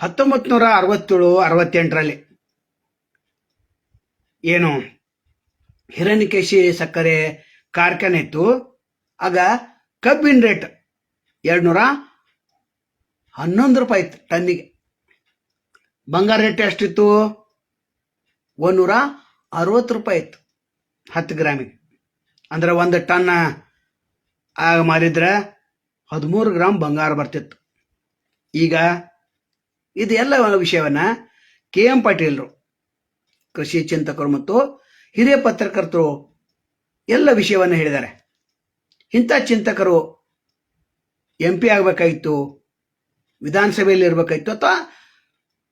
ಹತ್ತೊಂಬತ್ತು ನೂರ ಅರವತ್ತೇಳು, ಅರವತ್ತೆಂಟರಲ್ಲಿ. ಏನು? ಹಿರಣ್ಯಕೇಶಿ ಸಕ್ಕರೆ ಕಾರ್ಖಾನೆ ಇತ್ತು ಆಗ ಕಬ್ಬಿನ ರೇಟ್ ಎರಡುನೂರ ಹನ್ನೊಂದು ರೂಪಾಯಿ ಇತ್ತು ಟನ್ನಿಗೆ. ಬಂಗಾರ ರೇಟ್ ಎಷ್ಟಿತ್ತು? ಒಂದೂರ ಅರವತ್ತು ರೂಪಾಯಿ ಇತ್ತು ಹತ್ತು ಗ್ರಾಮಿಗೆ. ಅಂದ್ರೆ ಒಂದು ಟನ್ ಆಗ ಮಾರಿದ್ರೆ ಹದಿಮೂರು ಗ್ರಾಮ್ ಬಂಗಾರ ಬರ್ತಿತ್ತು. ಈಗ ಇದೆಲ್ಲ ವಿಷಯವನ್ನ ಕೆ ಎಂ ಪಾಟೀಲ್ರು, ಕೃಷಿ ಚಿಂತಕರು ಮತ್ತು ಹಿರಿಯ ಪತ್ರಕರ್ತರು ಎಲ್ಲ ವಿಷಯವನ್ನು ಹೇಳಿದ್ದಾರೆ. ಇಂಥ ಚಿಂತಕರು ಎಂ ಪಿ ಆಗಬೇಕಾಗಿತ್ತು, ವಿಧಾನಸಭೆಯಲ್ಲಿ ಇರಬೇಕಾಗಿತ್ತು ಅಥವಾ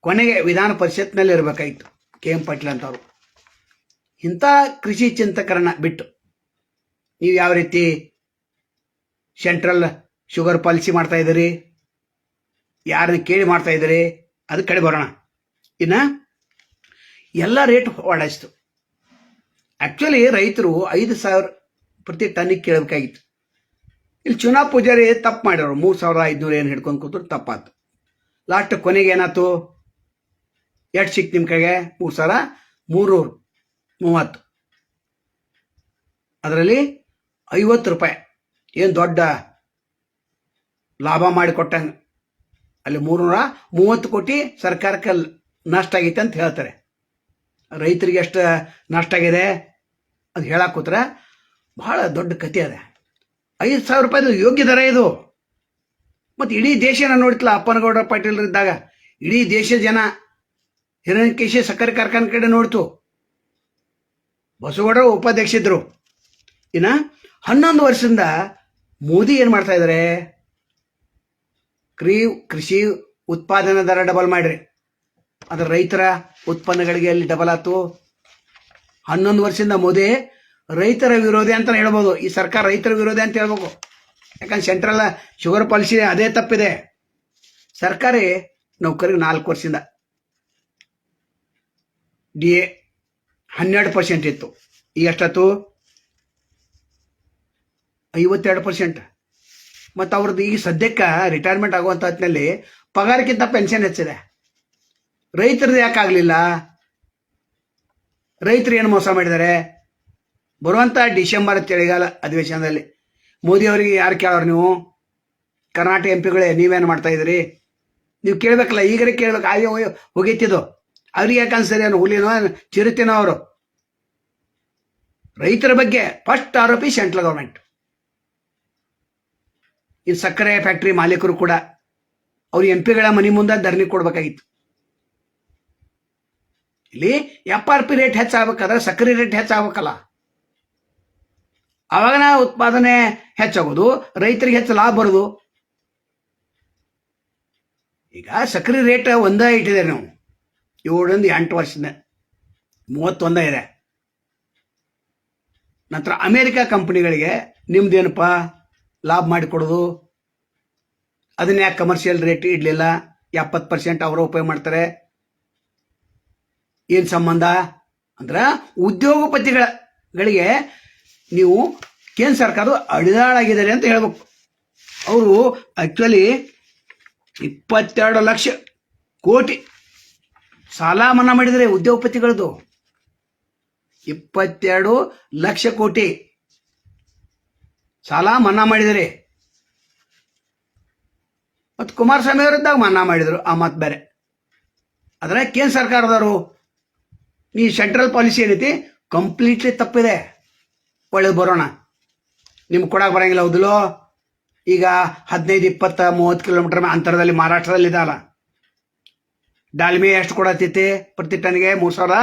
ಕೊನೆಗೆ ವಿಧಾನ ಪರಿಷತ್ನಲ್ಲಿ ಇರಬೇಕಾಗಿತ್ತು ಕೆ ಎಂ ಪಾಟೀಲ್ ಅಂತವರು. ಇಂಥ ಕೃಷಿ ಚಿಂತಕರನ್ನ ಬಿಟ್ಟು ನೀವು ಯಾವ ರೀತಿ ಸೆಂಟ್ರಲ್ ಶುಗರ್ ಪಾಲಿಸಿ ಮಾಡ್ತಾ ಇದ್ದೀರಿ, ಯಾರನ್ನ ಕೇಳಿ ಮಾಡ್ತಾ ಇದ್ದೀರಿ ಅದ ಕಡೆ ಬರೋಣ. ಇನ್ನು ಎಲ್ಲ ರೇಟ್ ಓಡಾಯಿಸ್ತು ಆ್ಯಕ್ಚುಲಿ ರೈತರು ಐದು ಸಾವಿರ ಪ್ರತಿ ಟನ್ನಿಗೆ ಕೇಳಬೇಕಾಗಿತ್ತು. ಇಲ್ಲಿ ಚುನಾ ಪೂಜಾರಿ ತಪ್ಪು ಮಾಡ್ಯಾರು ಮೂರು ಸಾವಿರ ಐದುನೂರು ಏನು ಹಿಡ್ಕೊಂಡು ಕೂತ್ರು ತಪ್ಪಾತು. ಲಾಸ್ಟ್ ಕೊನೆಗೆ ಏನಾಯ್ತು? ಎಷ್ಟು ಸಿಕ್ ನಿಮ್ಮ ಕೈಗೆ ಮೂರು ಸಾವಿರ ಮೂರೂರು ಮೂವತ್ತು. ಅದರಲ್ಲಿ ಐವತ್ತು ರೂಪಾಯಿ. ಏನು ದೊಡ್ಡ ಲಾಭ ಮಾಡಿಕೊಟ್ಟಂಗೆ ಅಲ್ಲಿ ಮೂರ್ನೂರ ಮೂವತ್ತು ಕೋಟಿ ಸರ್ಕಾರಕ್ಕೆ ನಷ್ಟ ಆಗೈತೆ ಅಂತ ಹೇಳ್ತಾರೆ. ರೈತರಿಗೆ ಎಷ್ಟು ನಷ್ಟ ಆಗಿದೆ ಅದು ಹೇಳಕ್ಕೆ ಕೂತ್ರೆ ಬಹಳ ದೊಡ್ಡ ಕತೆ ಅದ. ಐದು ಸಾವಿರ ರೂಪಾಯಿದು ಯೋಗ್ಯ ದರ ಇದು. ಮತ್ತು ಇಡೀ ದೇಶನ ನೋಡ್ತಿಲ್ಲ ಅಪ್ಪನಗೌಡ ಪಾಟೀಲ್ ಇದ್ದಾಗ. ಇಡೀ ದೇಶ ಜನ ಹಿರಣ್ಯಕೇಶಿ ಸಕ್ಕರೆ ಕಾರ್ಖಾನೆ ಕಡೆ ನೋಡ್ತು. ಬಸವಗೌಡರು ಉಪಾಧ್ಯಕ್ಷ ಇದ್ರು. ಇನ್ನ ಹನ್ನೊಂದು ವರ್ಷದಿಂದ ಮೋದಿ ಏನು ಮಾಡ್ತಾ ಇದ್ದಾರೆ ಕ್ರೀ, ಕೃಷಿ ಉತ್ಪಾದನಾ ದರ ಡಬಲ್ ಮಾಡ್ರಿ. ಅದ್ರ ರೈತರ ಉತ್ಪನ್ನಗಳಿಗೆ ಅಲ್ಲಿ ಡಬಲ್ ಆಯ್ತು ಹನ್ನೊಂದು ವರ್ಷದಿಂದ ಮೋದಿ ರೈತರ ವಿರೋಧಿ ಅಂತ ಹೇಳ್ಬೋದು. ಈ ಸರ್ಕಾರ ರೈತರ ವಿರೋಧಿ ಅಂತ ಹೇಳ್ಬೇಕು. ಯಾಕಂದ್ರೆ ಸೆಂಟ್ರಲ್ ಶುಗರ್ ಪಾಲಿಸಿ ಅದೇ ತಪ್ಪಿದೆ. ಸರ್ಕಾರಿ ನೌಕರಿಗೆ ನಾಲ್ಕು ವರ್ಷದಿಂದ. ಡಿ ಎ ಹನ್ನೆರಡು ಪರ್ಸೆಂಟ್ ಇತ್ತು. ಈಗ ಎಷ್ಟಾಯ್ತು ಐವತ್ತೆರಡು ಪರ್ಸೆಂಟ್ ಮತ್ತು ಅವ್ರದ್ದು ಈಗ ಸದ್ಯಕ್ಕೆ ರಿಟೈರ್ಮೆಂಟ್ ಆಗುವಂಥ ಹೊತ್ತಿನಲ್ಲಿ ಪಗಾರಕ್ಕಿಂತ ಪೆನ್ಷನ್ ಹೆಚ್ಚಿದೆ. ರೈತರದ್ದು ಯಾಕೆ ಆಗಲಿಲ್ಲ? ರೈತರು ಏನು ಮೋಸ ಮಾಡಿದ್ದಾರೆ ಬರುವಂಥ ಡಿಸೆಂಬರ್ ಚಳಿಗಾಲ ಅಧಿವೇಶನದಲ್ಲಿ ಮೋದಿ ಅವರಿಗೆ ಯಾರು ಕೇಳೋರು ನೀವು? ಕರ್ನಾಟಕ ಎಂ ಪಿಗಳೇ ನೀವೇನು ಮಾಡ್ತಾ ಇದ್ದೀರಿ? ನೀವು ಕೇಳಬೇಕಲ್ಲ, ಈಗಲೇ ಕೇಳ್ಬೇಕು ಆಗಿ ಹೋಗೈತಿದ್ದು ಅವ್ರಿಗೆ ಯಾಕೆ ಅನ್ಸರಿ ಏನು ಹುಲಿನೋ, ಚಿರುತಿನೋ ಅವರು? ರೈತರ ಬಗ್ಗೆ ಫಸ್ಟ್ ಆರೋಪಿ ಸೆಂಟ್ರಲ್ ಗೌರ್ಮೆಂಟ್ ಈ ಸಕ್ಕರೆ ಫ್ಯಾಕ್ಟ್ರಿ ಮಾಲೀಕರು ಕೂಡ ಅವ್ರು ಎಂ ಪಿಗಳ ಮನೆ ಮುಂದೆ ಧರಣಿ ಕೊಡ್ಬೇಕಾಗಿತ್ತು. ಇಲ್ಲಿ ಎಫ್ ಆರ್ ಪಿ ರೇಟ್ ಹೆಚ್ಚಾಗಬೇಕಾದ್ರೆ ಸಕ್ಕರೆ ರೇಟ್ ಹೆಚ್ಚಾಗಬೇಕಲ್ಲ. ಆವಾಗ ಉತ್ಪಾದನೆ ಹೆಚ್ಚಾಗೋದು, ರೈತರಿಗೆ ಹೆಚ್ಚು ಲಾಭ ಬರೋದು. ಈಗ ಸಕ್ಕರೆ ರೇಟ್ ಒಂದೇ ಇಟ್ಟಿದೆ ನಾವು. ಏಳರಿಂದ ಎಂಟು ವರ್ಷದ ಮೂವತ್ತೊಂದೇ ಇದೆ. ನಂತರ ಅಮೇರಿಕಾ ಕಂಪನಿಗಳಿಗೆ ನಿಮ್ದೇನಪ್ಪ? ಲಾಭ ಮಾಡಿಕೊಡೋದು ಅದನ್ನ ಯಾಕೆ ಕಮರ್ಷಿಯಲ್ ರೇಟ್ ಇಡಲಿಲ್ಲ? ಎಪ್ಪತ್ತು ಪರ್ಸೆಂಟ್ ಅವರು ಉಪಯೋಗ ಮಾಡ್ತಾರೆ. ಏನು ಸಂಬಂಧ? ಅಂದ್ರೆ ಉದ್ಯೋಗಪತಿಗಳಿಗೆ ನೀವು ಕೇಂದ್ರ ಸರ್ಕಾರದ ಅಡಿದಾಳಾಗಿದ್ದಾರೆ ಅಂತ ಹೇಳ್ಬೇಕು. ಅವರು ಆ್ಯಕ್ಚುಲಿ ಇಪ್ಪತ್ತೆರಡು ಲಕ್ಷ ಕೋಟಿ ಸಾಲ ಮನ್ನಾ ಮಾಡಿದರೆ ಉದ್ಯೋಗಪತಿಗಳದು ಇಪ್ಪತ್ತೆರಡು ಲಕ್ಷ ಕೋಟಿ. ಸಾಲ ಮನ್ನಾ ಮಾಡಿದರೆ? ಮತ್ತು ಕುಮಾರಸ್ವಾಮಿ ಅವರಿದ್ದಾಗ ಮನ್ನಾ ಮಾಡಿದರು, ಆ ಮಾತು ಬೇರೆ. ಆದರೆ ಕೇಂದ್ರ ಸರ್ಕಾರದವರು ಈ ಸೆಂಟ್ರಲ್ ಪಾಲಿಸಿ ಏನೈತಿ? ಕಂಪ್ಲೀಟ್ಲಿ ತಪ್ಪಿದೆ. ಒಳ್ಳೇದು ಬರೋಣ. ನಿಮ್ಗೆ ಕೊಡಕ್ಕೆ ಬರಂಗಿಲ್ಲ ಹೌದಲ್ಲೋ ಈಗ ಹದಿನೈದು, ಇಪ್ಪತ್ತ, ಮೂವತ್ತು ಕಿಲೋಮೀಟರ್ ಅಂತರದಲ್ಲಿ ಮಹಾರಾಷ್ಟ್ರದಲ್ಲಿ ಇದಲ್ಲ ಡಾಲ್ಮಿ ಎಷ್ಟು ಕೊಡತ್ತೈತಿ ಪ್ರತಿ ಟನ್ಗೆ ಮೂರು ಸಾವಿರ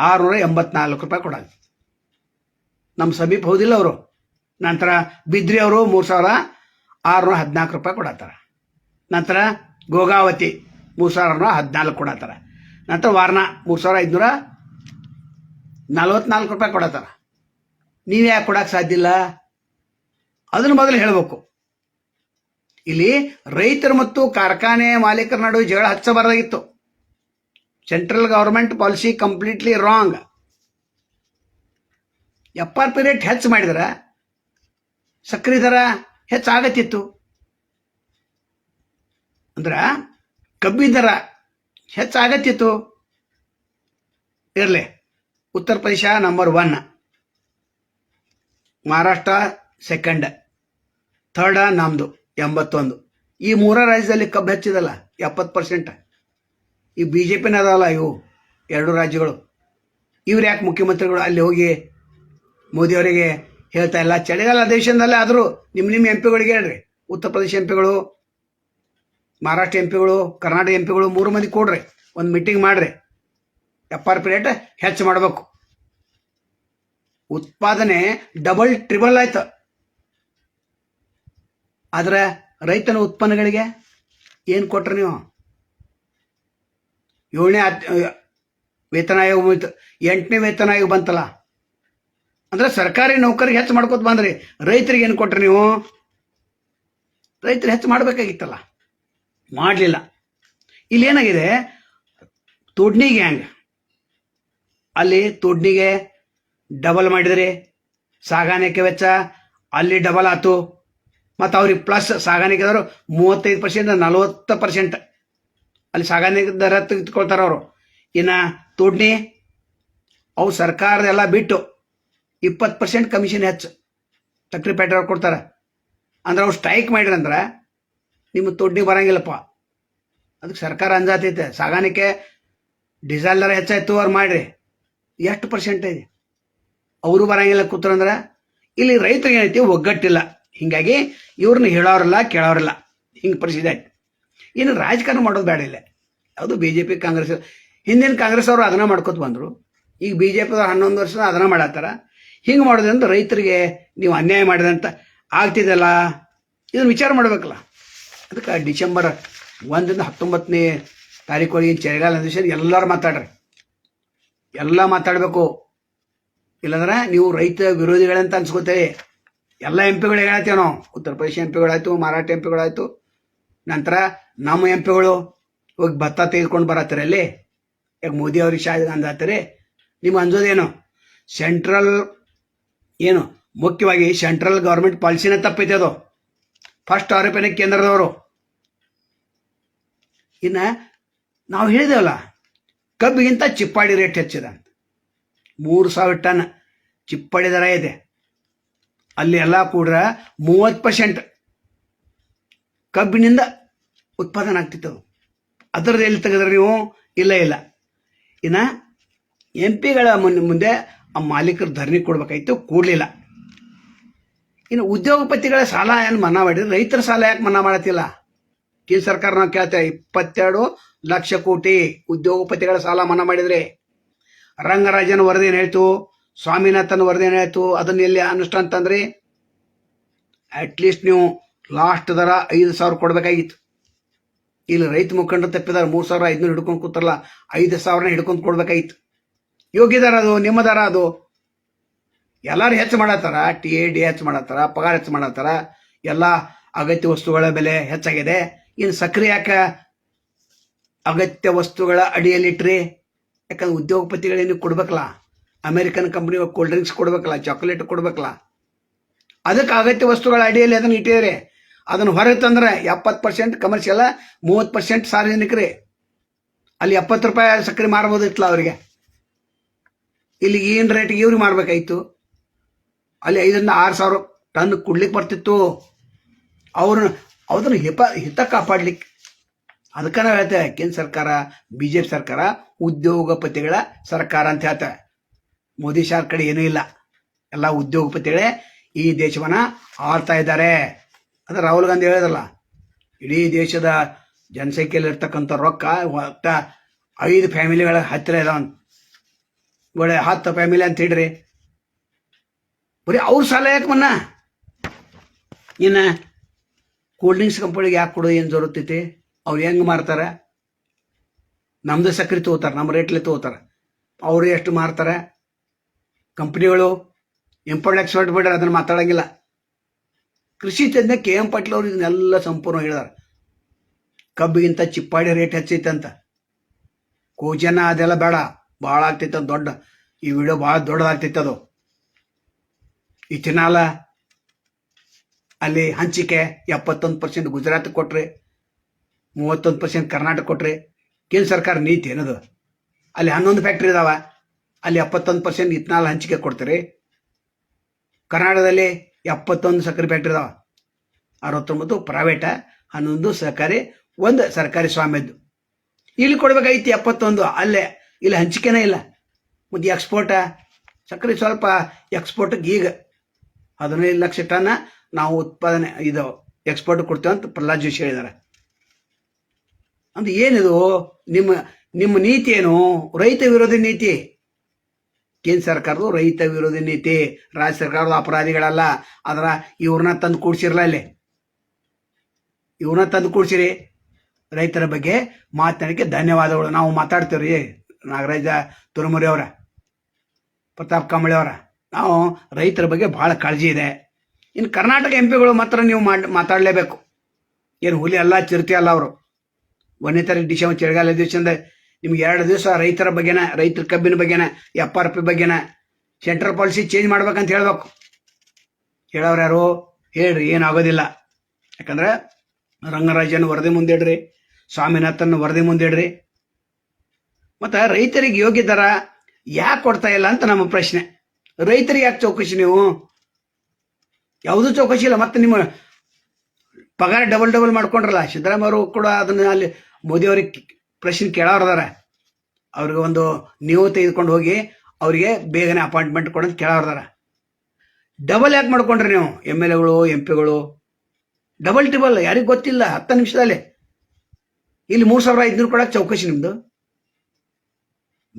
ಆರುನೂರ ಎಂಬತ್ನಾಲ್ಕು ರೂಪಾಯಿ ಕೊಡತ್ತೆ ನಮ್ಮ ಸಮೀಪ ಹೌದಿಲ್ಲ ಅವರು. ನಂತರ ಬಿದ್ರಿ ಅವರು ಮೂರು ಸಾವಿರ ಆರುನೂರ ಹದಿನಾಲ್ಕು ರೂಪಾಯಿ ಕೊಡತ್ತಾರ. ನಂತರ ಗೋಗಾವತಿ ಮೂರು ಸಾವಿರ ಹದಿನಾಲ್ಕು ಕೊಡತ್ತಾರ. ನಂತರ ವಾರ್ನ ಮೂರು ಸಾವಿರ ಐದುನೂರ ನಲ್ವತ್ನಾಲ್ಕು ರೂಪಾಯಿ ಕೊಡತ್ತಾರ. ನೀವು ಯಾಕೆ ಕೊಡಕ್ಕೆ ಸಾಧ್ಯ ಇಲ್ಲ? ಅದನ್ನು ಮೊದಲು ಹೇಳಬೇಕು. ಇಲ್ಲಿ ರೈತರು ಮತ್ತು ಕಾರ್ಖಾನೆ ಮಾಲೀಕರ ನಡುವೆ ಜಗಳ ಹಚ್ಚಬಾರ್ದಾಗಿತ್ತು. Central government policy completely wrong. P rate ಹೆಚ್ಚು ಮಾಡಿದ್ರೆ ಸಕ್ಕರೆ ದರ ಹೆಚ್ಚಾಗತ್ತಿತ್ತು. ಅಂದ್ರೆ ಕಬ್ಬಿನ ದರ ಹೆಚ್ಚಾಗತ್ತಿತ್ತು. ಇರಲಿ, Uttar Pradesh number one Maharashtra second third ನಮ್ದು ಎಂಬತ್ತೊಂದು. ಈ ಮೂರ ರಾಜ್ಯದಲ್ಲಿ ಕಬ್ಬು ಹೆಚ್ಚಿದಲ್ಲ, ಎಪ್ಪತ್ತು ಪರ್ಸೆಂಟ್ ಈ ಬಿ ಜೆ ಪಿನ ಅದಲ್ಲ ಇವು ಎರಡು ರಾಜ್ಯಗಳು. ಇವ್ರು ಯಾಕೆ ಮುಖ್ಯಮಂತ್ರಿಗಳು ಅಲ್ಲಿ ಹೋಗಿ ಮೋದಿಯವರಿಗೆ ಹೇಳ್ತಾ ಇಲ್ಲ. ಚಳಿಗಾಲ ಅಧಿವೇಶನದಲ್ಲೇ ಆದರೂ ನಿಮ್ಮ ನಿಮ್ಮ ಎಂ ಪಿಗಳಿಗೆ ಹೇಳ್ರಿ. ಉತ್ತರ ಪ್ರದೇಶ ಎಂ ಪಿಗಳು ಮಹಾರಾಷ್ಟ್ರ ಎಂ ಪಿಗಳು ಕರ್ನಾಟಕ ಎಂ ಪಿಗಳು ಮೂರು ಮಂದಿ ಕೊಡ್ರಿ. ಒಂದು ಮೀಟಿಂಗ್ ಮಾಡ್ರಿ. ಎಫ್ ಆರ್ ಪಿ ರೇಟ್ ಹೆಚ್ಚು ಮಾಡಬೇಕು. ಉತ್ಪಾದನೆ ಡಬಲ್ ಟ್ರಿಬಲ್ ಆಯ್ತು. ಆದ್ರೆ ರೈತನ ಉತ್ಪನ್ನಗಳಿಗೆ ಏನು ಕೊಟ್ರಿ ನೀವು? ಏಳನೇ ವೇತನ ಆಯೋಗ ಎಂಟನೇ ವೇತನ ಆಯೋಗ ಬಂತಲ್ಲ? ಅಂದ್ರೆ ಸರ್ಕಾರಿ ನೌಕರಿಗೆ ಹೆಚ್ಚು ಮಾಡ್ಕೋತ ಬಂದ್ರಿ. ರೈತರಿಗೆ ಏನು ಕೊಟ್ರಿ ನೀವು? ರೈತರು ಹೆಚ್ಚು ಮಾಡಬೇಕಾಗಿತ್ತಲ್ಲ? ಮಾಡಲಿಲ್ಲ. ಇಲ್ಲಿ ಏನಾಗಿದೆ? ತೋಡ್ನಿ ಗ್ಯಾಂಗ್ ಅಲ್ಲಿ ತೋಡ್ನಿಗೆ ಡಬಲ್ ಮಾಡಿದ್ರಿ. ಸಾಗಾಣಿಕೆ ವೆಚ್ಚ ಅಲ್ಲಿ ಡಬಲ್ ಆಯ್ತು ಮತ್ತು ಅವ್ರಿಗೆ ಪ್ಲಸ್ ಸಾಗಾಣಿಕೆದವರು ಮೂವತ್ತೈದು ಪರ್ಸೆಂಟ್ ನಲವತ್ತು ಪರ್ಸೆಂಟ್ ಅಲ್ಲಿ ಸಾಗಾಣಿಕೆ ದರ ತೆಗೆದುಕೊಳ್ತಾರೆ ಅವರು. ಇನ್ನು ತೋಡ್ನಿ ಅವು ಸರ್ಕಾರದೆಲ್ಲ ಬಿಟ್ಟು ಇಪ್ಪತ್ತು ಪರ್ಸೆಂಟ್ ಕಮಿಷನ್ ಹೆಚ್ಚು. ತಕ್ರಿ ಪೇಟೆಯವ್ರು ಕೊಡ್ತಾರೆ. ಅಂದ್ರೆ ಅವ್ರು ಸ್ಟ್ರೈಕ್ ಮಾಡಿರಂದ್ರೆ ನಿಮ್ಮ ತೊಡ್ಡಿ ಬರಂಗಿಲ್ಲಪ್ಪ. ಅದಕ್ಕೆ ಸರ್ಕಾರ ಅಂಜಾತೈತೆ ಸಾಗಾಣಿಕೆ ಡಿಸೈಲರ್ ಹೆಚ್ಚಾಯ್ತು ಅವ್ರು ಮಾಡಿರಿ. ಎಷ್ಟು ಪರ್ಸೆಂಟ್ ಇದೆ? ಅವರು ಬರಂಗಿಲ್ಲ ಕೂತ್ರಂದ್ರೆ ಇಲ್ಲಿ ರೈತರಿಗೆ ಏನೈತಿ? ಒಗ್ಗಟ್ಟಿಲ್ಲ. ಹಿಂಗಾಗಿ ಇವ್ರನ್ನ ಹೇಳೋರಿಲ್ಲ ಕೇಳೋರಿಲ್ಲ ಹಿಂಗೆ ಪರಿಸ್ಥಿತಿ ಆಯ್ತು ಇನ್ನು ರಾಜಕಾರಣ ಮಾಡೋದು ಬೇಡ ಇಲ್ಲ. ಯಾವುದು ಬಿ ಜೆ ಪಿ ಕಾಂಗ್ರೆಸ್. ಹಿಂದಿನ ಕಾಂಗ್ರೆಸ್ ಅವರು ಅದನ್ನ ಮಾಡ್ಕೊತ ಬಂದರು. ಈಗ ಬಿ ಜೆ ಹನ್ನೊಂದು ವರ್ಷ ಅದನ್ನ ಮಾಡತ್ತಾರ. ಹಿಂಗೆ ಮಾಡೋದ್ರಿಂದ ರೈತರಿಗೆ ನೀವು ಅನ್ಯಾಯ ಮಾಡಿದಂತ ಆಗ್ತಿದೆಲ್ಲ ಇದನ್ನು ವಿಚಾರ ಮಾಡಬೇಕಲ್ಲ. ಅದಕ್ಕೆ ಡಿಸೆಂಬರ್ ಒಂದರಿಂದ ಹತ್ತೊಂಬತ್ತನೇ ತಾರೀಕು ಚಳಿಗಾಲ ದಿವಸ ಎಲ್ಲರೂ ಮಾತಾಡ್ರಿ. ಎಲ್ಲ ಮಾತಾಡಬೇಕು. ಇಲ್ಲಾಂದ್ರೆ ನೀವು ರೈತ ವಿರೋಧಿಗಳಂತ ಅನ್ಸ್ಕೋತೇವೆ ಎಲ್ಲ ಎಂ ಪಿಗಳು ಹೇಳತ್ತೀವಿ ನಾವು. ಉತ್ತರ ಪ್ರದೇಶ ಎಂ ಪಿಗಳಾಯ್ತು ಮರಾಠ ಎಂ ಪಿಗಳಾಯ್ತು ನಂತರ ನಮ್ಮ ಎಂ ಪಿಗಳು ಹೋಗಿ ಭತ್ತ ತೆಗೆದುಕೊಂಡು ಬರತ್ತಾರೆ ಅಲ್ಲಿ. ಈಗ ಮೋದಿ ಅವ್ರಿಗೆ ಶಾಹಿದ್ ಅಂದಾತಾರೆ ನಿಮ್ಗೆ ಅಂಜೋದೇನು ಸೆಂಟ್ರಲ್ ಏನು? ಮುಖ್ಯವಾಗಿ ಸೆಂಟ್ರಲ್ ಗೌರ್ಮೆಂಟ್ ಪಾಲಿಸಿನೇ ತಪ್ಪೈತೆ ಅದು. ಫಸ್ಟ್ ಆರೋಪನೆ ಕೇಂದ್ರದವರು. ಇನ್ನು ನಾವು ಹೇಳಿದೇವಲ್ಲ, ಕಬ್ಬಿಗಿಂತ ಚಿಪ್ಪಾಡಿ ರೇಟ್ ಹೆಚ್ಚಿದೆ ಅಂತ. ಮೂರು ಸಾವಿರ ಟನ್ ಚಿಪ್ಪಾಡಿ ದರ ಇದೆ. ಅಲ್ಲಿ ಎಲ್ಲ ಕೂಡ ಮೂವತ್ತು ಪರ್ಸೆಂಟ್ ಕಬ್ಬಿನಿಂದ ಉತ್ಪಾದನೆ ಆಗ್ತಿತ್ತು ಅದು. ಅದರದ್ದು ಎಲ್ಲಿ ತೆಗೆದ್ರೆ ನೀವು? ಇಲ್ಲ ಇಲ್ಲ. ಇನ್ನು ಎಂ ಪಿಗಳ ಮುಂದೆ ಆ ಮಾಲೀಕರು ಧರಣಿ ಕೊಡ್ಬೇಕಾಯ್ತು, ಕೂಡಲಿಲ್ಲ. ಇನ್ನು ಉದ್ಯೋಗಪತಿಗಳ ಸಾಲ ಏನು ಮನ್ನಾ ಮಾಡಿದ್ರೆ? ರೈತರ ಸಾಲ ಯಾಕೆ ಮನ್ನಾ ಮಾಡತ್ತಿಲ್ಲ? ಕೇಂದ್ರ ಸರ್ಕಾರ ನಾವು ಕೇಳ್ತೇವೆ, ಇಪ್ಪತ್ತೆರಡು ಲಕ್ಷ ಕೋಟಿ ಉದ್ಯೋಗಪತಿಗಳ ಸಾಲ ಮನ್ನಾ ಮಾಡಿದ್ರೆ. ರಂಗರಾಜನ ವರದಿ ಏನು ಹೇಳ್ತು? ಸ್ವಾಮಿನಾಥನ್ ವರದಿ ಏನು ಹೇಳ್ತು? ಅದನ್ನ ಎಲ್ಲಿ ಅನುಷ್ಠಾನ ತಂದ್ರಿ? ಅಟ್ಲೀಸ್ಟ್ ನೀವು ಲಾಸ್ಟ್ ದರ ಐದು ಸಾವಿರ ಕೊಡಬೇಕಾಗಿತ್ತು. ಇಲ್ಲಿ ರೈತ ಮುಖಂಡರು ತಪ್ಪಿದಾರೆ, ಮೂರು ಸಾವಿರ ಐದುನೂರು ಹಿಡ್ಕೊಂಡು ಕೂತಾರಲ್ಲ, ಐದು ಸಾವಿರನ ಹಿಡ್ಕೊಂಡು ಕೊಡ್ಬೇಕಾಗಿತ್ತು. ಯೋಗ್ಯ ದರ ಅದು ನಿಮ್ಮದಾರ ಅದು ಎಲ್ಲರೂ ಹೆಚ್ಚು ಮಾಡತ್ತಾರ, ಟಿ ಎ, ಡಿ ಹೆಚ್ಚು ಮಾಡತ್ತಾರ, ಪಗಾರ ಹೆಚ್ಚು ಮಾಡತ್ತಾರ, ಎಲ್ಲ ಅಗತ್ಯ ವಸ್ತುಗಳ ಬೆಲೆ ಹೆಚ್ಚಾಗಿದೆ. ಇನ್ನು ಸಕ್ರೆ ಯಾಕೆ ಅಗತ್ಯ ವಸ್ತುಗಳ ಅಡಿಯಲ್ಲಿಟ್ರಿ? ಯಾಕಂದ್ರೆ ಉದ್ಯೋಗಪತಿಗಳೇನು ಕೊಡ್ಬೇಕಲ್ಲ. ಅಮೇರಿಕನ್ ಕಂಪ್ನಿ ಕೋಲ್ಡ್ ಡ್ರಿಂಕ್ಸ್ ಕೊಡ್ಬೇಕಲ್ಲ, ಚಾಕ್ಲೇಟ್ ಕೊಡ್ಬೇಕಲ್ಲ. ಅದಕ್ಕೆ ಅಗತ್ಯ ವಸ್ತುಗಳ ಅಡಿಯಲ್ಲಿ ಅದನ್ನು ಇಟ್ಟಿದ್ರೆ ಅದನ್ನು ಹೊರಗೆ ತಂದ್ರೆ ಎಪ್ಪತ್ತು ಪರ್ಸೆಂಟ್ ಕಮರ್ಷಿಯಲ್ ಮೂವತ್ತು ಪರ್ಸೆಂಟ್ ಸಾರ್ವಜನಿಕರಿ. ಅಲ್ಲಿ ಎಪ್ಪತ್ತು ರೂಪಾಯಿ ಸಕ್ಕರೆ ಮಾರ್ಬೋದಿತ್ತಲ್ಲ ಅವರಿಗೆ. ಇಲ್ಲಿ ಏನು ರೇಟಿಗೆ ಇವ್ರಿಗೆ ಮಾಡ್ಬೇಕಾಯ್ತು? ಅಲ್ಲಿ ಐದರಿಂದ ಆರು ಸಾವಿರ ಟನ್ ಕೊಡ್ಲಿಕ್ಕೆ ಬರ್ತಿತ್ತು. ಅವ್ರನ್ನ ಅದನ್ನು ಹಿಪ ಹಿತ ಕಾಪಾಡ್ಲಿಕ್ಕೆ ಅದಕ್ಕೆ ನಾವು ಹೇಳ್ತೇವೆ, ಕೇಂದ್ರ ಸರ್ಕಾರ ಬಿ ಜೆ ಪಿ ಸರ್ಕಾರ, ಉದ್ಯೋಗಪತಿಗಳ ಸರ್ಕಾರ ಅಂತ ಹೇಳ್ತೇವೆ. ಮೋದಿ ಸರ್ ಕಡೆ ಏನೂ ಇಲ್ಲ. ಎಲ್ಲ ಉದ್ಯೋಗಪತಿಗಳೇ ಈ ದೇಶವನ್ನ ಆಳ್ತಾ ಇದ್ದಾರೆ. ಅದು ರಾಹುಲ್ ಗಾಂಧಿ ಹೇಳಿದ್ರಲ್ಲ, ಇಡೀ ದೇಶದ ಜನಸಂಖ್ಯೆಯಲ್ಲಿ ಇರ್ತಕ್ಕಂಥ ರೊಕ್ಕ ಒಟ್ಟ ಐದು ಫ್ಯಾಮಿಲಿಗಳ ಹತ್ತಿರ ಇದಾವಂತ. ಒಳ್ಳೆ ಹತ್ತು ಫ್ಯಾಮಿಲಿ ಅಂತ ಹೇಳ್ರಿ ಬರೀ ಅವ್ರ ಸಾಲ ಯಾಕೆ ಮನ್ನ? ಇನ್ನು ಕೂಲ್ ಡ್ರಿಂಕ್ಸ್ ಕಂಪನಿಗೆ ಯಾಕೆ ಕೊಡೋದು ಏನು ಜರುತ್ತೈತಿ ಅವ್ರು ಹೆಂಗೆ ಮಾರ್ತಾರೆ? ನಮ್ಮದು ಸಕ್ಕರೆ ತಗೋತಾರೆ ನಮ್ಮ ರೇಟ್ಲೆ ತಗೋತಾರೆ. ಅವರು ಎಷ್ಟು ಮಾರ್ತಾರೆ? ಕಂಪ್ನಿಗಳು ಇಂಪೋರ್ಟ್ ಎಕ್ಸ್ಪೋರ್ಟ್ ಬಿಡ್ರೆ ಅದನ್ನು ಮಾತಾಡಂಗಿಲ್ಲ. ಕೃಷಿ ತಜ್ಞ ಕೆ ಎಂ ಪಾಟೀಲ್ ಅವರು ಇದನ್ನೆಲ್ಲ ಸಂಪೂರ್ಣ ಹೇಳಿದಾರೆ. ಕಬ್ಬಿಗಿಂತ ಚಿಪ್ಪಾಡಿ ರೇಟ್ ಹೆಚ್ಚೈತೆ ಅಂತ. ಕೋಜನ ಅದೆಲ್ಲ ಬೇಡ. ಭಾಳ ಆಗ್ತಿತ್ತು ದೊಡ್ಡ. ಈ ವಿಡಿಯೋ ಭಾಳ ದೊಡ್ಡದಾಗ್ತಿತ್ತು ಅದು. ಈ ಚಿನಾಲ ಅಲ್ಲಿ ಹಂಚಿಕೆ ಎಪ್ಪತ್ತೊಂದು ಪರ್ಸೆಂಟ್ ಗುಜರಾತ್ ಕೊಟ್ರಿ, ಮೂವತ್ತೊಂದು ಪರ್ಸೆಂಟ್ ಕರ್ನಾಟಕ ಕೊಟ್ರಿ, ಕೇಂದ್ರ ಸರ್ಕಾರ ನೀತಿ ಏನದು? ಅಲ್ಲಿ ಹನ್ನೊಂದು ಫ್ಯಾಕ್ಟ್ರಿ ಇದಾವ. ಅಲ್ಲಿ ಎಪ್ಪತ್ತೊಂದು ಪರ್ಸೆಂಟ್ ಇತ್ನಾಲ್ ಹಂಚಿಕೆ ಕೊಡ್ತೀರಿ. ಕರ್ನಾಟಕದಲ್ಲಿ ಎಪ್ಪತ್ತೊಂದು ಸಕ್ಕರೆ ಫ್ಯಾಕ್ಟ್ರಿ ಇದಾವ. ಅರವತ್ತೊಂಬತ್ತು ಪ್ರೈವೇಟ ಹನ್ನೊಂದು ಸರ್ಕಾರಿ ಒಂದು ಸರ್ಕಾರಿ ಸ್ವಾಮ್ಯದ್ದು. ಇಲ್ಲಿ ಕೊಡ್ಬೇಕಾಗಿತ್ತು ಎಪ್ಪತ್ತೊಂದು. ಅಲ್ಲೇ ಇಲ್ಲಿ ಹಂಚಿಕೆನೇ ಇಲ್ಲ. ಮುಂದೆ ಎಕ್ಸ್ಪೋರ್ಟ ಸಕ್ಕರೆ ಸ್ವಲ್ಪ ಎಕ್ಸ್ಪೋರ್ಟ್ ಈಗ. ಹದಿನೈದು ಲಕ್ಷ ಟನ್ ನಾವು ಉತ್ಪಾದನೆ ಇದು ಎಕ್ಸ್ಪೋರ್ಟ್ ಕೊಡ್ತೇವೆ ಅಂತ ಪ್ರಹ್ಲಾದ್ ಜೋಶಿ ಹೇಳಿದ್ದಾರೆ ಅಂದ್ರೆ ಏನಿದು? ನಿಮ್ಮ ನಿಮ್ಮ ನೀತಿ ಏನು? ರೈತ ವಿರೋಧಿ ನೀತಿ. ಕೇಂದ್ರ ಸರ್ಕಾರದ್ದು ರೈತ ವಿರೋಧಿ ನೀತಿ. ರಾಜ್ಯ ಸರ್ಕಾರದ ಅಪರಾಧಿಗಳಲ್ಲ. ಅದರ ಇವ್ರನ್ನ ತಂದು ಕೂಡ್ಸಿರಲ್ಲ ಇಲ್ಲಿ? ಇವ್ರನ್ನ ತಂದು ಕೂಡ್ಸಿರಿ. ರೈತರ ಬಗ್ಗೆ ಮಾತನಾಡಕ್ಕೆ ಧನ್ಯವಾದಗಳು. ನಾವು ಮಾತಾಡ್ತೇವ್ರಿ. ನಾಗರಾಜ ತುರುಮುರಿ ಅವರ, ಪ್ರತಾಪ್ ಕಾಂಬಳಿ ಅವರ, ನಾವು ರೈತರ ಬಗ್ಗೆ ಭಾಳ ಕಾಳಜಿ ಇದೆ. ಇನ್ನು ಕರ್ನಾಟಕ ಎಂ ಪಿಗಳು ಮಾತ್ರ ನೀವು ಮಾತಾಡಲೇಬೇಕು. ಏನು ಹುಲಿ ಅಲ್ಲ, ಚಿರತೆ ಅಲ್ಲ ಅವರು. ಒಂದನೇ ತಾರೀಕು ಡಿಸೆಂಬರ್ ಚಳಿಗಾಲ ದಿವಸದಿಂದ ನಿಮ್ಗೆ ಎರಡು ದಿವಸ ರೈತರ ಬಗ್ಗೆನ, ರೈತರ ಕಬ್ಬಿನ ಬಗ್ಗೆನ, ಎಫ್ ಆರ್ ಪಿ ಬಗ್ಗೆನ ಸೆಂಟ್ರಲ್ ಪಾಲಿಸಿ ಚೇಂಜ್ ಮಾಡ್ಬೇಕಂತ ಹೇಳ್ಬೇಕು. ಹೇಳೋರು ಯಾರು? ಹೇಳ್ರಿ, ಏನಾಗೋದಿಲ್ಲ. ಯಾಕಂದ್ರೆ ರಂಗರಾಜನ ವರದಿ ಮುಂದಿಡ್ರಿ, ಸ್ವಾಮಿನಾಥನ್ ವರದಿ ಮುಂದಿಡ್ರಿ ಮತ್ತು ರೈತರಿಗೆ ಯೋಗ್ಯ ದರ ಯಾಕೆ ಕೊಡ್ತಾ ಇಲ್ಲ ಅಂತ ನಮ್ಮ ಪ್ರಶ್ನೆ. ರೈತರಿಗೆ ಯಾಕೆ ಚೌಕಶಿ ನೀವು? ಯಾವುದೂ ಚೌಕಶಿ ಇಲ್ಲ, ಮತ್ತೆ ನಿಮ್ಮ ಪಗಾರ ಡಬಲ್ ಡಬಲ್ ಮಾಡ್ಕೊಂಡ್ರಲ್ಲ, ಸಿದ್ದರಾಮಯ್ಯ ಅವರು ಕೂಡ ಅದನ್ನ ಅಲ್ಲಿ ಮೋದಿ ಅವ್ರಿಗೆ ಪ್ರಶ್ನೆ ಕೇಳೋರ್ದಾರ. ಅವ್ರಿಗೆ ಒಂದು ನೀವು ತೆಗೆದುಕೊಂಡು ಹೋಗಿ ಅವರಿಗೆ ಬೇಗನೆ ಅಪಾಯಿಂಟ್ಮೆಂಟ್ ಕೊಡೋದು ಕೇಳೋರ್ದಾರ. ಡಬಲ್ ಯಾಕೆ ಮಾಡ್ಕೊಂಡ್ರಿ ನೀವು, ಎಂ ಎಲ್ ಎಗಳು, ಎಂ ಪಿಗಳು? ಡಬಲ್ ಟಿಬಲ್ ಯಾರಿಗೂ ಗೊತ್ತಿಲ್ಲ, ಹತ್ತು ನಿಮಿಷದಲ್ಲಿ. ಇಲ್ಲಿ ಮೂರು ಸಾವಿರ ಐದುನೂರು ಕೊಡಕ್ಕೆ ಚೌಕಶಿ ನಿಮ್ಮದು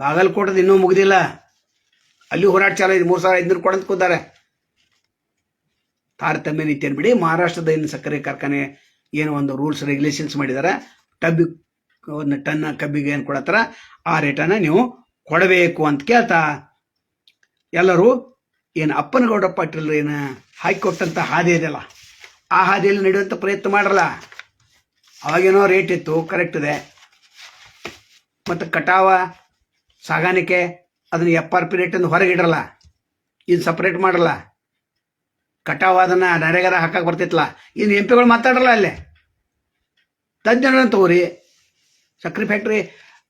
ಬಾಗಲಕೋಟದ ಇನ್ನೂ ಮುಗಿದಿಲ್ಲ. ಅಲ್ಲಿ ಹೋರಾಟ ಚಾಲ ಮೂರು ಸಾವಿರ ಐದುನೂರು ಕೊಡಂತ ಕೂತಾರೆ ತಾರತಮ್ಯ ನೀತಿಯನ್ನು ಬಿಡಿ. ಮಹಾರಾಷ್ಟ್ರದ ಏನು ಸಕ್ಕರೆ ಕಾರ್ಖಾನೆ ಏನು ಒಂದು ರೂಲ್ಸ್ ರೆಗ್ಯುಲೇಷನ್ಸ್ ಮಾಡಿದ್ದಾರೆ. ಟಬ್ಬಿ ಒಂದು ಟನ್ ಕಬ್ಬಿಗೆ ಏನು ಕೊಡತ್ತಾರ? ಆ ರೇಟನ್ನು ನೀವು ಕೊಡಬೇಕು ಅಂತ ಕೇಳ್ತಾ ಎಲ್ಲರೂ ಏನು ಅಪ್ಪನಗೌಡ ಪಾಟೀಲ್ ಏನು ಹಾಕಿಕೊಟ್ಟಂಥ ಹಾದಿ ಇದೆಯಲ್ಲ, ಆ ಹಾದಿಯಲ್ಲಿ ನಡೆಯುವಂಥ ಪ್ರಯತ್ನ ಮಾಡ್ರಲ್ಲ. ಅವಾಗೇನೋ ರೇಟ್ ಇತ್ತು ಕರೆಕ್ಟ್ ಇದೆ. ಮತ್ತು ಕಟಾವ ಸಾಗಾಣಿಕೆ, ಅದನ್ನ ಎಫ್ ಆರ್ ಪಿ ರೇಟನ್ನು ಹೊರಗಿಡಲ್ಲ ಇದು ಸಪ್ರೇಟ್ ಮಾಡಲ್ಲ. ಕಟಾವ್ ಅದನ್ನ ನರೇಗಾರ ಹಾಕಕ್ಕೆ ಬರ್ತಿತ್ತಲ್ಲ ಇನ್ನು ಎಂ ಪಿಗಳು ಮಾತಾಡಲ್ಲ ಅಲ್ಲೇ. ತಜ್ಞರನ್ನ ತಗೋರಿ ಸಕ್ರೆ ಫ್ಯಾಕ್ಟ್ರಿ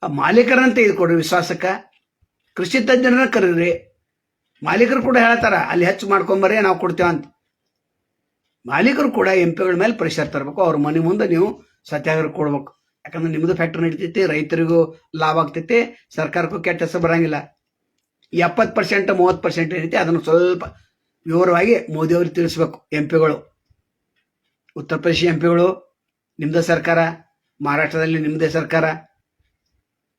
ಮಾಲೀಕರನ್ನ ತೆಗೆದುಕೊಡ್ರಿ ವಿಶ್ವಾಸಕ್ಕೆ. ಕೃಷಿ ತಜ್ಞರನ್ನ ಕರೀರಿ. ಮಾಲೀಕರು ಕೂಡ ಹೇಳ್ತಾರ, ಅಲ್ಲಿ ಹೆಚ್ಚು ಮಾಡ್ಕೊಂಬರ್ರಿ ನಾವು ಕೊಡ್ತೇವೆ ಅಂತ. ಮಾಲೀಕರು ಕೂಡ ಎಂ ಪಿಗಳ ಮೇಲೆ ಪ್ರೆಷರ್ ತರಬೇಕು. ಅವ್ರ ಮನೆ ಮುಂದೆ ನೀವು ಸತ್ಯಾಗ್ರಹ ಕೊಡ್ಬೇಕು. ಯಾಕಂದ್ರೆ ನಿಮ್ಮದು ಫ್ಯಾಕ್ಟ್ರಿ ನಡೀತೈತಿ, ರೈತರಿಗೂ ಲಾಭ ಆಗ್ತೈತಿ, ಸರ್ಕಾರಕ್ಕೂ ಕೆಟ್ಟ ಹೆಸರು ಬರಂಗಿಲ್ಲ. ಎಪ್ಪತ್ತು ಪರ್ಸೆಂಟ್ ಮೂವತ್ತು ಪರ್ಸೆಂಟ್ ಏನೈತಿ ಅದನ್ನು ಸ್ವಲ್ಪ ವಿವರವಾಗಿ ಮೋದಿ ಅವ್ರಿಗೆ ತಿಳಿಸ್ಬೇಕು, ಎಂ ಪಿಗಳು. ಉತ್ತರ ಪ್ರದೇಶ ಎಂ ಪಿಗಳು ನಿಮ್ಮದೇ ಸರ್ಕಾರ, ಮಹಾರಾಷ್ಟ್ರದಲ್ಲಿ ನಿಮ್ಮದೇ ಸರ್ಕಾರ.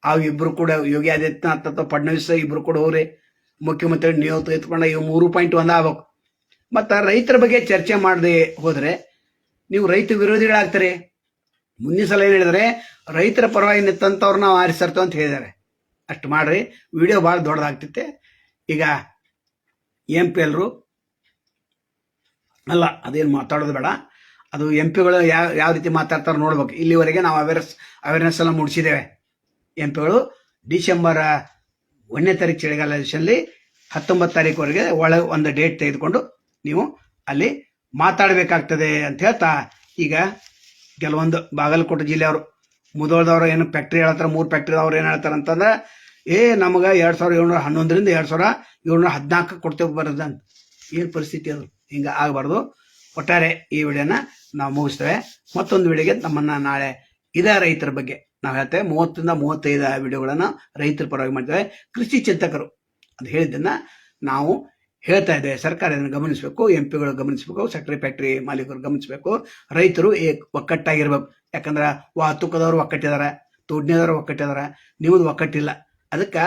ಆ ಇಬ್ಬರು ಕೂಡ ಯೋಗಿ ಆದಿತ್ಯನಾಥ್ ಅಥವಾ ಫಡ್ನವೀಸ್ ಇಬ್ಬರು ಕೂಡ ಹೋಗ್ರಿ. ಮುಖ್ಯಮಂತ್ರಿ ನೀವು ಎತ್ಕೊಂಡ ಇವು ಮೂರು ಪಾಯಿಂಟ್ ಒಂದು ಆಗ್ಬೇಕು. ಮತ್ತು ರೈತರ ಬಗ್ಗೆ ಚರ್ಚೆ ಮಾಡದೆ ಹೋದರೆ, ನೀವು ರೈತ ವಿರೋಧಿಗಳಾಗ್ತಾರೆ. ಮುಂದಿನ ಸಲ ಏನು ಹೇಳಿದರೆ, ರೈತರ ಪರವಾಗಿ ನಿಂತಂಥವ್ರು ನಾವು ಆರಿಸರ್ತೇವೆ ಅಂತ ಹೇಳಿದ್ದಾರೆ. ಅಷ್ಟು ಮಾಡ್ರಿ. ವಿಡಿಯೋ ಭಾಳ ದೊಡ್ಡದಾಗ್ತಿತ್ತೆ. ಈಗ ಎಂ ಪಿ ಎಲ್ರು, ಅಲ್ಲ, ಅದೇನು ಮಾತಾಡೋದು ಬೇಡ. ಅದು ಎಂ ಪಿಗಳು ಯಾವ ಯಾವ ರೀತಿ ಮಾತಾಡ್ತಾರೆ ನೋಡ್ಬೇಕು. ಇಲ್ಲಿವರೆಗೆ ನಾವು ಅವೇರ್ನೆಸ್ ಅವೇರ್ನೆಸ್ ಎಲ್ಲ ಮೂಡಿಸಿದ್ದೇವೆ. ಎಂ ಪಿಗಳು, ಡಿಸೆಂಬರ್, ಒಂದನೇ ತಾರೀಕು ಚಳಿಗಾಲ ಹತ್ತೊಂಬತ್ತು ತಾರೀಕುವರೆಗೆ ಒಳ, ಒಂದು ಡೇಟ್ ತೆಗೆದುಕೊಂಡು ನೀವು ಅಲ್ಲಿ ಮಾತಾಡಬೇಕಾಗ್ತದೆ ಅಂತ ಹೇಳ್ತಾ ಈಗ ಕೆಲವೊಂದು ಬಾಗಲಕೋಟೆ ಜಿಲ್ಲೆಯವರು ಮುದೋಳದವ್ರು ಏನು ಫ್ಯಾಕ್ಟ್ರಿ ಹೇಳ್ತಾರೆ, ಮೂರು ಫ್ಯಾಕ್ಟ್ರಿದವ್ರು ಏನು ಹೇಳ್ತಾರೆ ಅಂತಂದ್ರೆ, ಏ ನಮಗೆ ಎರಡು ಸಾವಿರದ ಏಳ್ನೂರ ಹನ್ನೊಂದರಿಂದ ಎರಡು ಸಾವಿರ ಏಳ್ನೂರ ಹದಿನಾಲ್ಕು ಕೊಡ್ತೇವೆ ಬರೋದಂತ. ಏನು ಪರಿಸ್ಥಿತಿ ಅದು? ಹಿಂಗೆ ಆಗಬಾರ್ದು. ಒಟ್ಟಾರೆ ಈ ವಿಡಿಯೋನ ನಾವು ಮುಗಿಸ್ತೇವೆ. ಮತ್ತೊಂದು ವಿಡಿಯೋಗೆ ನಮ್ಮನ್ನು ನಾಳೆ ಇದೇ ರೈತರ ಬಗ್ಗೆ ನಾವು ಹೇಳ್ತೇವೆ. ಮೂವತ್ತರಿಂದ ಮೂವತ್ತೈದು ವಿಡಿಯೋಗಳನ್ನು ರೈತರ ಪರವಾಗಿ ಮಾಡ್ತೇವೆ. ಕೃಷಿ ಚಿಂತಕರು ಅದು ಹೇಳಿದ್ದನ್ನು ನಾವು ಹೇಳ್ತಾ ಇದೆ ಸರ್ಕಾರ ಇದನ್ನು ಗಮನಿಸಬೇಕು ಎಂ ಪಿಗಳು ಗಮನಿಸಬೇಕು, ಸಕ್ಕರೆ ಫ್ಯಾಕ್ಟ್ರಿ ಮಾಲೀಕರು ಗಮನಿಸಬೇಕು. ರೈತರು ಏ ಒಕ್ಕಟ್ಟಾಗಿರ್ಬೇಕು. ಯಾಕಂದ್ರೆ ವಾತುಕದವ್ರು ಒಕ್ಕಟ್ಟಿದ್ದಾರೆ ತೋಡ್ನೇದವ್ರು ಒಕ್ಕಟ್ಟಿದ್ದಾರೆ ನಿಮ್ಮದು ಒಕ್ಕಟ್ಟಿಲ್ಲ. ಅದಕ್ಕೆ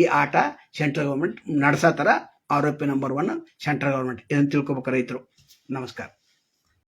ಈ ಆಟ ಸೆಂಟ್ರಲ್ ಗೌರ್ಮೆಂಟ್ ನಡೆಸತ್ತಾರ ಆರೋಪಿ ನಂಬರ್ ಒನ್ ಸೆಂಟ್ರಲ್ ಗೌರ್ಮೆಂಟ್. ಇದನ್ನು ತಿಳ್ಕೊಬೇಕು ರೈತರು. ನಮಸ್ಕಾರ.